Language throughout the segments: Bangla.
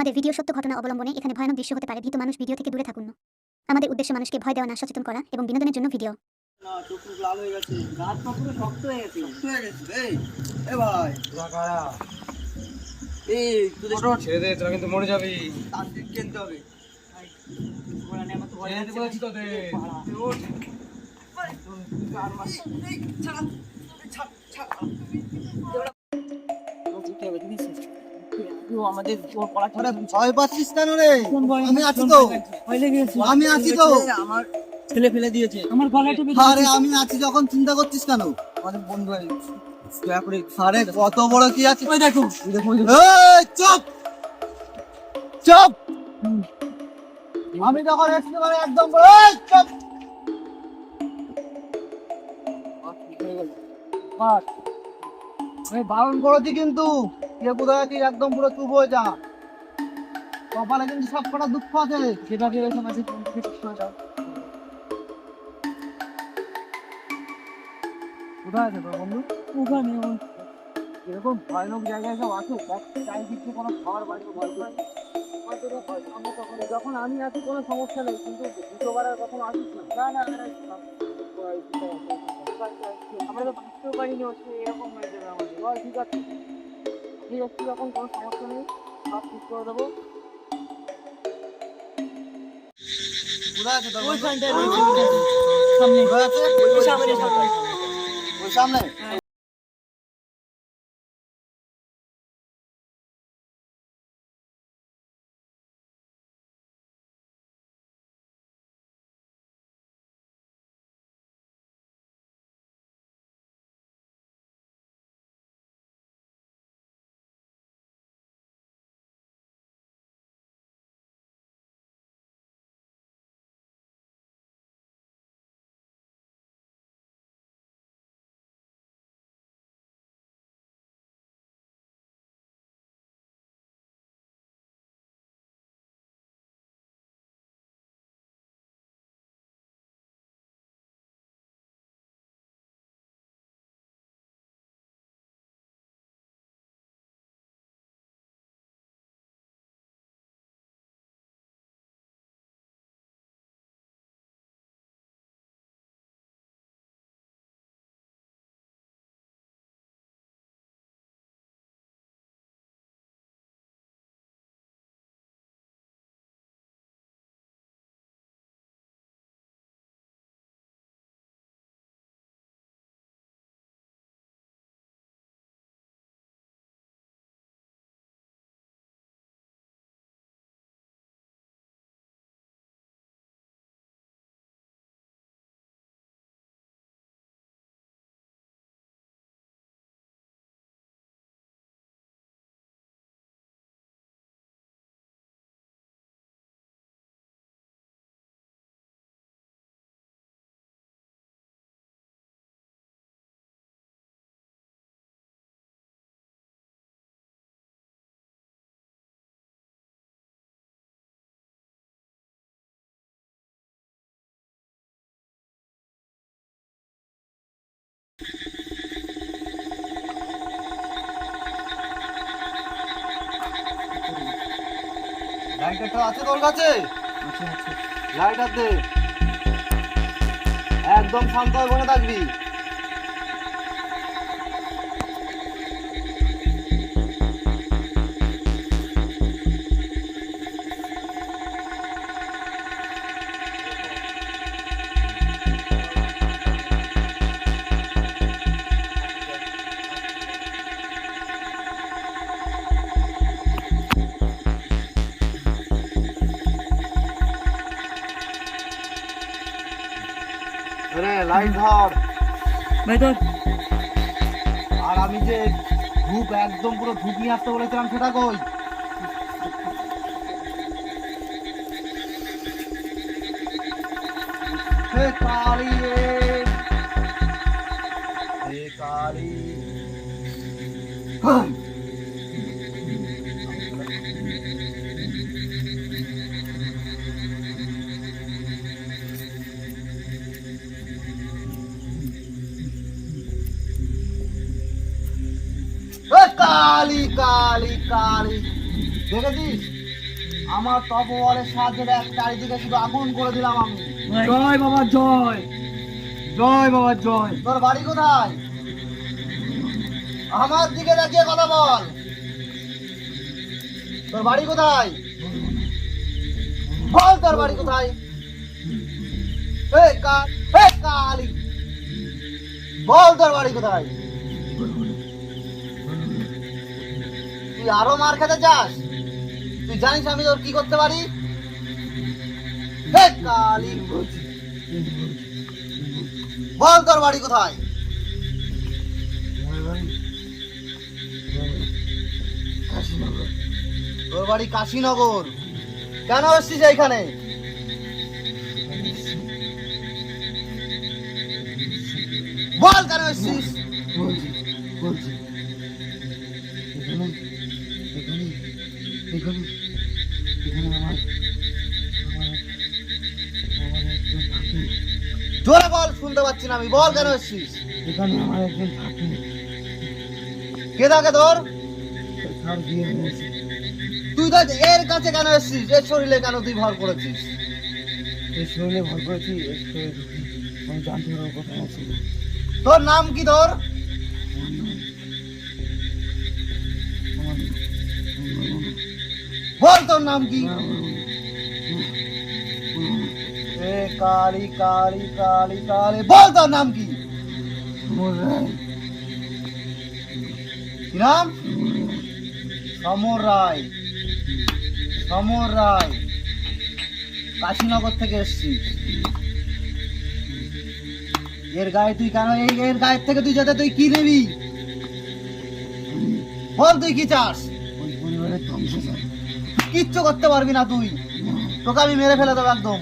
আমাদের ভিডিও সত্য ঘটনা অবলম্বনে এখানে ভয়ানক দৃশ্য হতে পারে ভীত মানুষ ভিডিও থেকে দূরে থাকুন। আমাদের উদ্দেশ্য মানুষকে ভয় দেওয়া না সচেতন করা এবং বিনোদনের জন্য ভিডিও। না আমাদের ভয় পাচ্ছিস কেন রে? আমি আছি তো। আমি আছি তো। আমার ছেলে ফেলে দিয়েছে। আমার গলায় টিপে আরে আমি আছি যখন চিন্তা করছিস কেন? আমাদের বন্ধু দয়া করে আরে কত বড় কি আছে? ওই দেখো। এই চুপ! চুপ! আমি মানে একদম এই চুপ! বারণ করেছি কিন্তু। কে কোথায় আছিস একদম পুরো চুপ হয়ে যা। কপালে কিন্তু সব কটা দুঃখ আছে। থেকে ঠিক করে কোথায় আছে তোর বন্ধু? ওখানে এরকম ভয়ানক জায়গায় সব আছে? দেখ চারিদিকে কোনো খাবার বাড়ি ভয় করে যখন আমি আছি কোনো সমস্যা নেই। কিন্তু দ্বিতীয়বার আর কখনো আসিস না। না না আমরা তো ভাবতেও পারিনি এরকম হয়ে যাবে আমাদের। বল ঠিক আছে। ঠিক আছে যখন কোনো সমস্যা নেই। সব ঠিক করে দেবো। ওই সামনে। সামনে ওই সামনে। লাইটারটা আছে তোর কাছে? লাইটার দে। একদম শান্ত হয়ে বসে থাকবি। লাইট ধর ভাই আর আমি যে ধূপ একদম পুরো ধূপ নিয়ে আসতে বলেছিলাম সেটা কই? কালী কালী। দেখেছিস? আমার তপবলের সাহায্যে দেখ চারিদিকে শুধু আগুন করে দিলাম আমি। জয় বাবা জয়। জয় বাবা জয়। তোর বাড়ি কোথায়? আমার দিকে তাকিয়ে কথা বল। তোর বাড়ি কোথায়? বল তোর বাড়ি কোথায়? কালি। বল তোর বাড়ি কোথায়? তুই আরও মার খেতে চাস? তুই জানিস আমি তোর কি করতে পারি? বল তোর বাড়ি কোথায়? তোর বাড়ি কাশীনগর। কেন এসছিস এইখানে? বল কেন এসছিস? জোরে বল শুনতে পাচ্ছি না আমি। বল কেন এসছিস? এখানে আমার একজন থাকে কে থাকে তোর? তুই তো এর কাছে কেন এসছিস? এর শরীরে কেন তুই ভর করেছিস? এই শরীরে ভর করেছি আমি জানতে পারব কোথায় আছে। তোর নাম কি তোর? বল তোর নাম কি? কালি কালি কালি কালি। বল তোর নাম কি? কি নাম? সমর রায় সমর রায় কাশীনগর থেকে এসছিস এর গায়ে তুই কেন এই এর গায়ের থেকে তুই যেতে তুই কি নিবি? বল তুই কি চাস? কিচ্ছু করতে পারবি না তুই। তোকে আমি মেরে ফেলে দেবো একদম।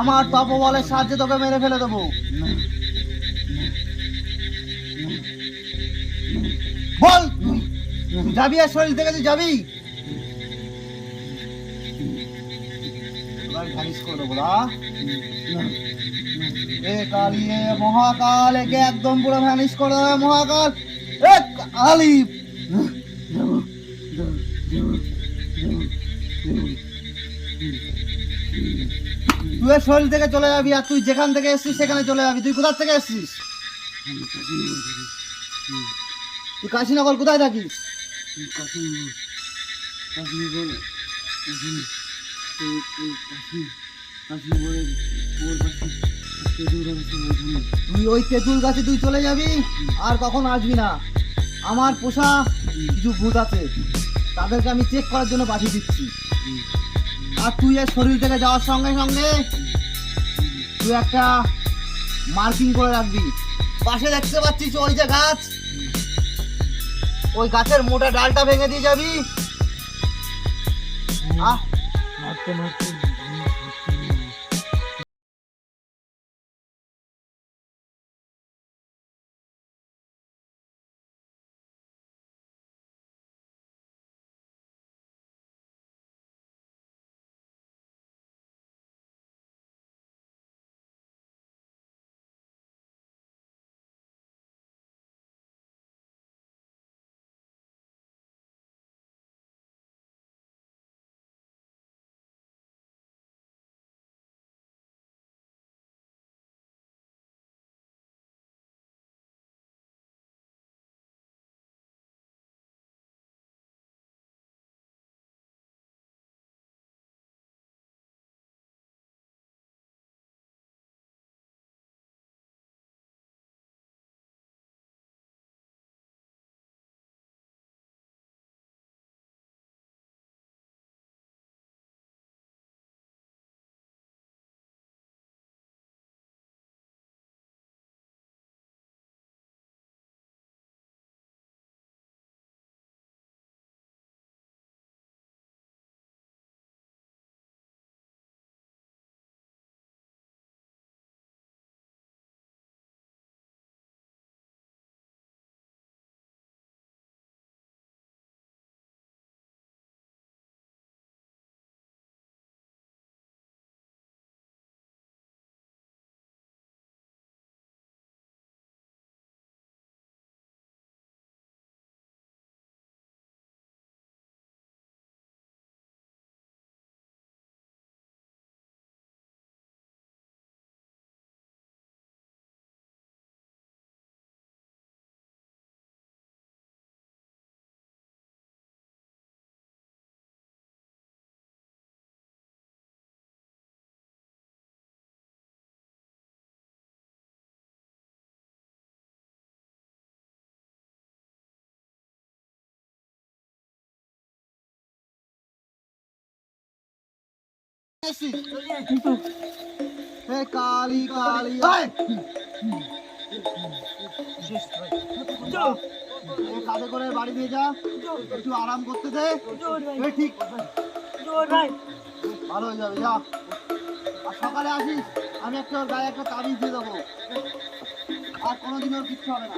আমার তপবলের সাহায্যে তোকে মেরে ফেলে দেবো। বল, যাবি আর শরীর থেকে যাবি? মহাকাল, একে একদম পুরো ভ্যানিশ করে দেবে মহাকাল। কালী। যাব যাব তুই শরীর থেকে চলে যাবি আর তুই যেখান থেকে এসছিস সেখানে চলে যাবি। তুই কোথা থেকে এসছিস? তুই কাশীনগর কোথায় থাকিস? তুই ওই তেঁতুল গাছে তুই চলে যাবি আর কখন আসবি না। আমার পোষা কিছু ভূত আছে, তাদেরকে আমি চেক করার জন্য পাঠিয়ে দিচ্ছি। আর তুই এর শরীর থেকে যাওয়ার সঙ্গে সঙ্গে তুই একটা মার্কিং করে রাখবি। পাশে দেখতে পাচ্ছিস ওই যে গাছ? ওই গাছের মোটা ডালটা ভেঙে দিয়ে যাবি। আহ। মারতে মারতে। কালী করে বাড়ি নিয়ে যা। একটু আরাম করতে দে। ঠিক। ভালো সকালে আসিস, আমি একটা গায়ে একটা তাবিজ দিয়ে দেবো। আর কোনোদিন ওর কিচ্ছু হবে না।